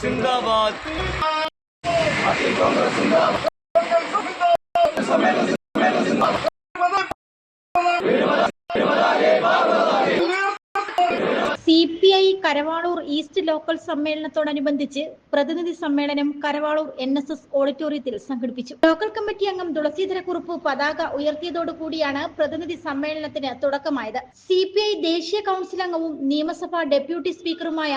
Zindabad C P I Karavalur east local സമ്മേളനത്തോടനുബന്ധിച്ച് പ്രതിനിധി സമ്മേളനം Karavaloor N S S ഓഡിറ്റോറിയത്തിൽ സംഘടിപ്പിച്ചു. ലോക്കൽ കമ്മിറ്റി അംഗം തുളസീധരക്കുറുപ്പ് പതാക ഉയർത്തിയതോടുകൂടിയാണ് പ്രതിനിധി സമ്മേളനത്തിന് തുടക്കമായത്. സി പി ഐ ദേശീയ കൗൺസിൽ അംഗവും നിയമസഭാ ഡെപ്യൂട്ടി സ്പീക്കറുമായ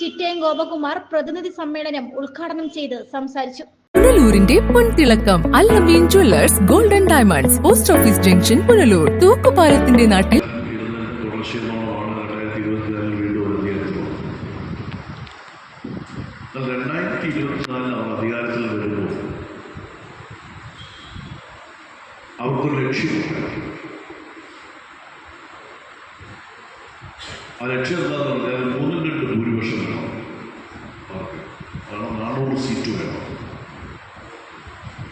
ചിറ്റയം ഗോപകുമാർ പ്രതിനിധി സമ്മേളനം ഉദ്ഘാടനം ചെയ്ത് സംസാരിച്ചു. പുനലൂരിന്റെ പൊൻതിളക്കം Allameen jewellers golden diamonds post office junction Punalur തൂക്കുപാലത്തിന്റെ നാട്ടിൽ ഇരുന്ന് തുടർച്ചയാണമാണ് രണ്ടായിരത്തി ഇരുപത്തിനാലിൽ വീണ്ടും അധികാരത്തിൽ വന്നത് രണ്ടായിരത്തി ഇരുപത്തിനാലിൽ അവർ അധികാരത്തിൽ വരുമ്പോൾ അവർക്കൊരു ലക്ഷ്യമുണ്ട് ആ ലക്ഷ്യം എന്താണെന്ന് പറഞ്ഞാൽ മൂന്നും രണ്ട് ഭൂരിപക്ഷം വേണം. കാരണം നാനൂറ് സീറ്റ് വേണം.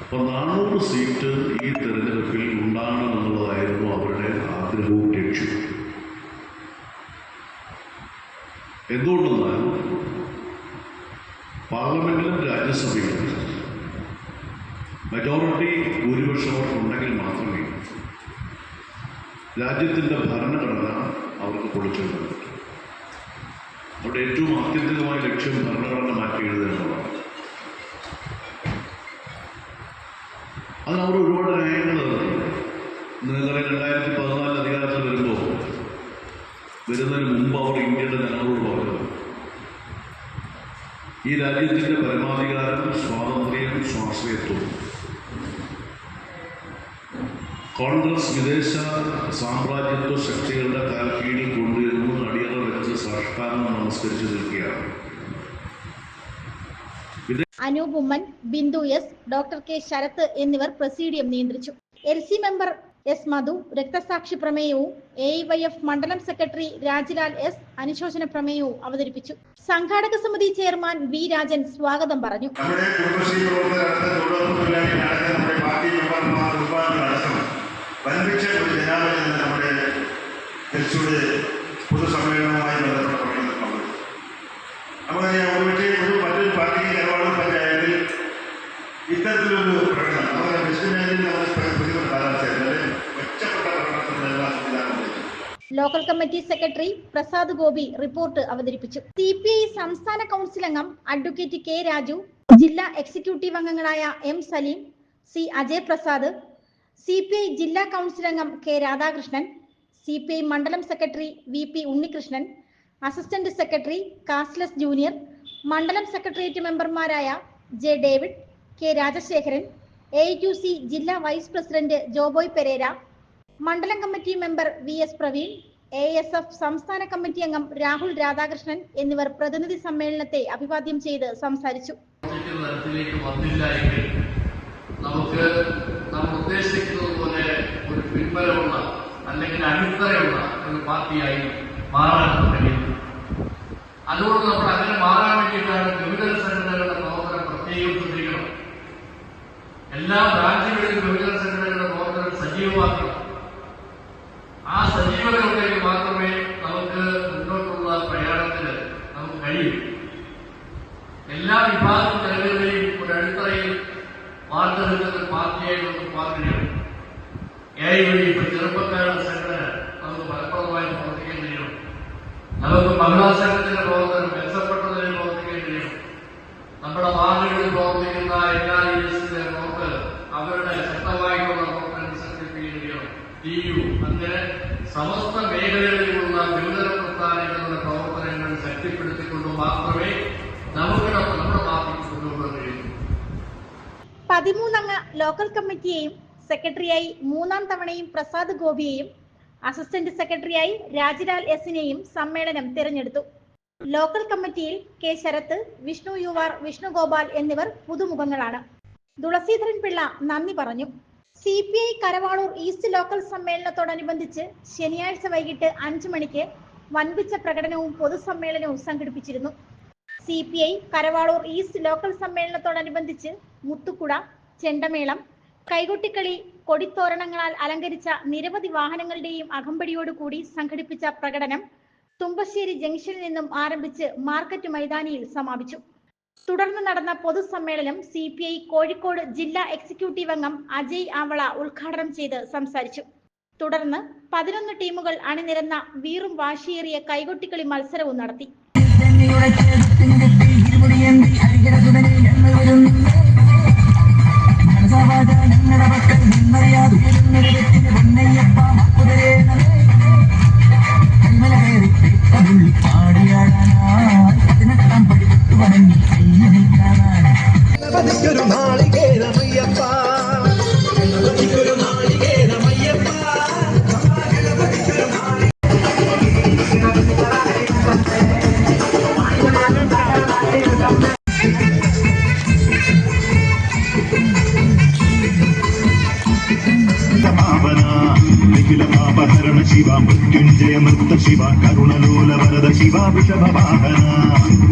അപ്പോൾ നാനൂറ് സീറ്റ് ഈ തെരഞ്ഞെടുപ്പിൽ ഉണ്ടാകണമെന്നുള്ളതായിരുന്നു അവരുടെ ആഗ്രഹവും ലക്ഷ്യവും. എന്തുകൊണ്ടെന്നാൽ പാർലമെന്റിലും രാജ്യസഭയിലും. മെജോറിറ്റി ഭൂരിപക്ഷം ഉണ്ടെങ്കിൽ മാത്രമേ രാജ്യത്തിന്റെ ഭരണഘടന അവർക്ക് പൊളിച്ചെടുക്കാൻ പറ്റും. അവിടെ ഏറ്റവും ആത്യന്തികമായ ലക്ഷ്യം ഭരണഘടന മാറ്റി എഴുതുക എന്നുള്ളതാണ്. അതിന് അവർ ഒരുപാട് നയങ്ങൾ നിങ്ങളെ രണ്ടായിരത്തി പതിനാലിൽ അധികാരത്തിൽ വരുമ്പോൾ വരുന്നതിന് മുമ്പ് അവർ ഇന്ത്യയുടെ പറഞ്ഞത് ഈ രാജ്യത്തിന്റെ പരമാധികാരം സ്വാതന്ത്ര്യം സ്വാശ്രയത്വം കോൺഗ്രസ് വിദേശ സാമ്രാജ്യത്വ ശക്തികളുടെ കാൽക്കീഴിൽ കൊണ്ടുവരുന്നു അടിയറ വെച്ച് സാഷ്ടാംഗം നമസ്കരിച്ചു നിൽക്കുകയാണ് Anoop Oommen Bindu S doctor K Sarath എന്നിവർ പ്രസീഡിയം നിയന്ത്രിച്ചു. L C member S Madhu രക്തസാക്ഷി പ്രമേയവും എ വൈ എഫ് മണ്ഡലം സെക്രട്ടറി രാജ്ലാൽ എസ് അനുശോചന പ്രമേയവും അവതരിപ്പിച്ചു. സംഘാടക സമിതി ചെയർമാൻ വി രാജൻ സ്വാഗതം പറഞ്ഞു. ഒരു പാർട്ടി പഞ്ചായത്തിൽ ഇത്തരത്തിലൊരു local committee secretary Prasad Gopi report അവതരിപ്പിച്ചു. സി പി ഐ സംസ്ഥാന കൗൺസിൽ അംഗം അഡ്വക്കേറ്റ് കെ രാജു ജില്ലാ എക്സിക്യൂട്ടീവ് അംഗങ്ങളായ M Saleem C Ajay Prasad C P I ജില്ലാ കൗൺസിൽ അംഗം K Radhakrishnan C P I മണ്ഡലം secretary V P Unnikrishnan assistant secretary കാസ്ലസ് junior മണ്ഡലം secretariat മെമ്പർമാരായ J David K Rajasekharan A two C ജില്ലാ vice president Joboy Pereira മണ്ഡലം committee member V S Praveen A S F സംസ്ഥാന committee അംഗം രാഹുൽ രാധാകൃഷ്ണൻ എന്നിവർ പ്രതിനിധി സമ്മേളനത്തെ അഭിവാദ്യം ചെയ്ത് സംസാരിച്ചു. നമുക്ക് നാം ഉദ്ദേശിക്കുന്നത് പോലെ ഒരു പിൻബലമുള്ള അല്ലെങ്കിൽ അടിത്തറയുള്ള ഒരു പാർട്ടിയായി മാറാൻ കഴിയും. അതുകൊണ്ട് നമ്മൾ അങ്ങനെ മാറാൻ വേണ്ടിയിട്ടാണ് വിവിധ സംഘടനകളുടെ പ്രവർത്തനം പ്രത്യേകം ശ്രദ്ധിക്കണം എല്ലാ ബ്രാഞ്ചുകളിലും വിവിധ സംഘടനകളുടെ പ്രവർത്തനം സജീവമാക്കണം ആ ഉണ്ടെങ്കിൽ മാത്രമേ പതിമൂന്നംഗ ലോക്കൽ കമ്മിറ്റിയെയും സെക്രട്ടറിയായി മൂന്നാം തവണയും പ്രസാദ് ഗോപിയെയും അസിസ്റ്റന്റ് സെക്രട്ടറിയായി രാജ്ലാൽ എസിനെയും സമ്മേളനം തിരഞ്ഞെടുത്തു. ലോക്കൽ കമ്മിറ്റിയിൽ കെ. ശരത്ത് വിഷ്ണു യുവാർ വിഷ്ണുഗോപാൽ എന്നിവർ പുതുമുഖങ്ങളാണ്. തുളസീധരൻ പിള്ള നന്ദി പറഞ്ഞു. C P I Karavaloor east local സമ്മേളനത്തോടനുബന്ധിച്ച് ശനിയാഴ്ച വൈകിട്ട് അഞ്ചു മണിക്ക് വൻപിച്ച പ്രകടനവും പൊതുസമ്മേളനവും സംഘടിപ്പിച്ചിരുന്നു. C P I Karavaloor east local സമ്മേളനത്തോടനുബന്ധിച്ച് മുത്തുക്കുട ചെണ്ടമേളം കൈകൊട്ടിക്കളി കൊടിത്തോരണങ്ങളാൽ അലങ്കരിച്ച നിരവധി വാഹനങ്ങളുടെയും അകമ്പടിയോടുകൂടി സംഘടിപ്പിച്ച പ്രകടനം തുമ്പശ്ശേരി ജംഗ്ഷനിൽ നിന്നും ആരംഭിച്ച് മാർക്കറ്റ് മൈതാനിയിൽ സമാപിച്ചു. തുടർന്ന് നടന്ന പൊതുസമ്മേളനം സി പി ഐ കോഴിക്കോട് ജില്ലാ എക്സിക്യൂട്ടീവ് അംഗം അജയ് ആവള ഉദ്ഘാടനം ചെയ്ത് സംസാരിച്ചു. തുടർന്ന് പതിനൊന്ന് ടീമുകൾ അണിനിരന്ന വീറും വാശിയേറിയ കൈകൊട്ടിക്കളി മത്സരവും നടത്തി. നിന്നറിയാതെ വ്യക്തിന് പൊന്നയ്യപ്പ മക്കുതരേ കൈമല శివ మృత్యుంజయ మృత శివ కరుణలోల వరద శివ వృషభ వాహన.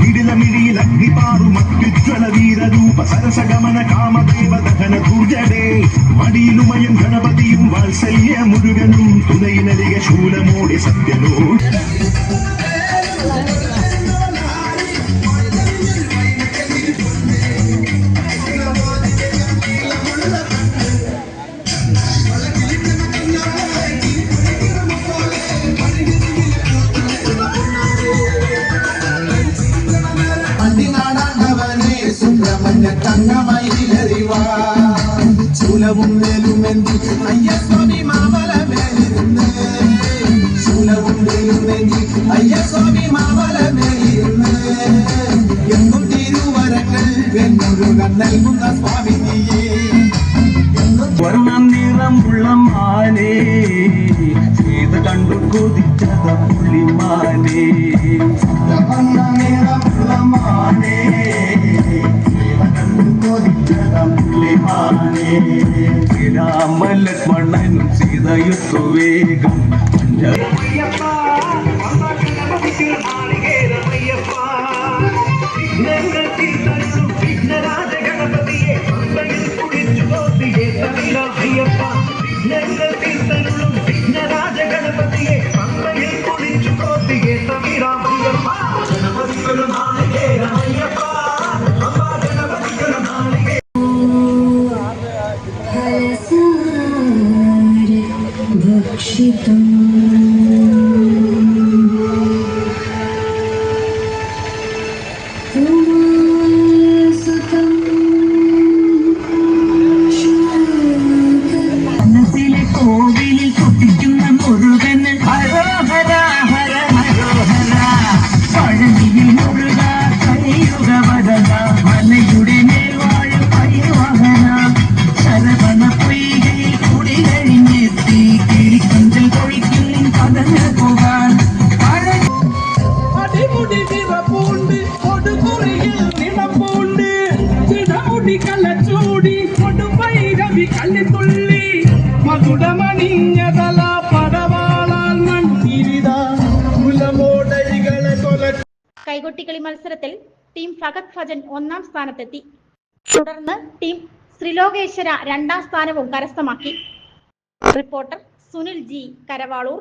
మిడిల మిడిలగ్నిపారు మత్యుజ్వల వీర రూప సరస గమన కామ దేవ దహన దూర్జడే మడియులుమయం గణపతిயும் వాత్సల్య మురుగனும் துணையினலிக சூலமோடி சத்தியலோ ചൂലവും വേലുമെന്തി അയ്യസ്വാമി മാമല മേലിരുന്ന് ചൂലവും വേലുമെന്തി അയ്യസ്വാമി മാമല മേലിരുന്ന് എന്നും തിരുവരങ്ങൾ വെണ്ണുരുകൻ നൽകുന്ന സ്വാമി നീയേ എന്നും സ്വർണം നിറമുള്ള മാലേ. പുള്ളിമാലേ രാമ ലക്ഷ്മണനും സീതയുത്തു വേഗം മത്സരത്തിൽ ടീം ഫഗത് ഫജൻ ഒന്നാം സ്ഥാനത്തെത്തി. തുടർന്ന് ടീം ശ്രീലോകേശ്വര രണ്ടാം സ്ഥാനവും കരസ്ഥമാക്കി. Reporter Sunil G Karavaloor.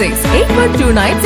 six eight one two nine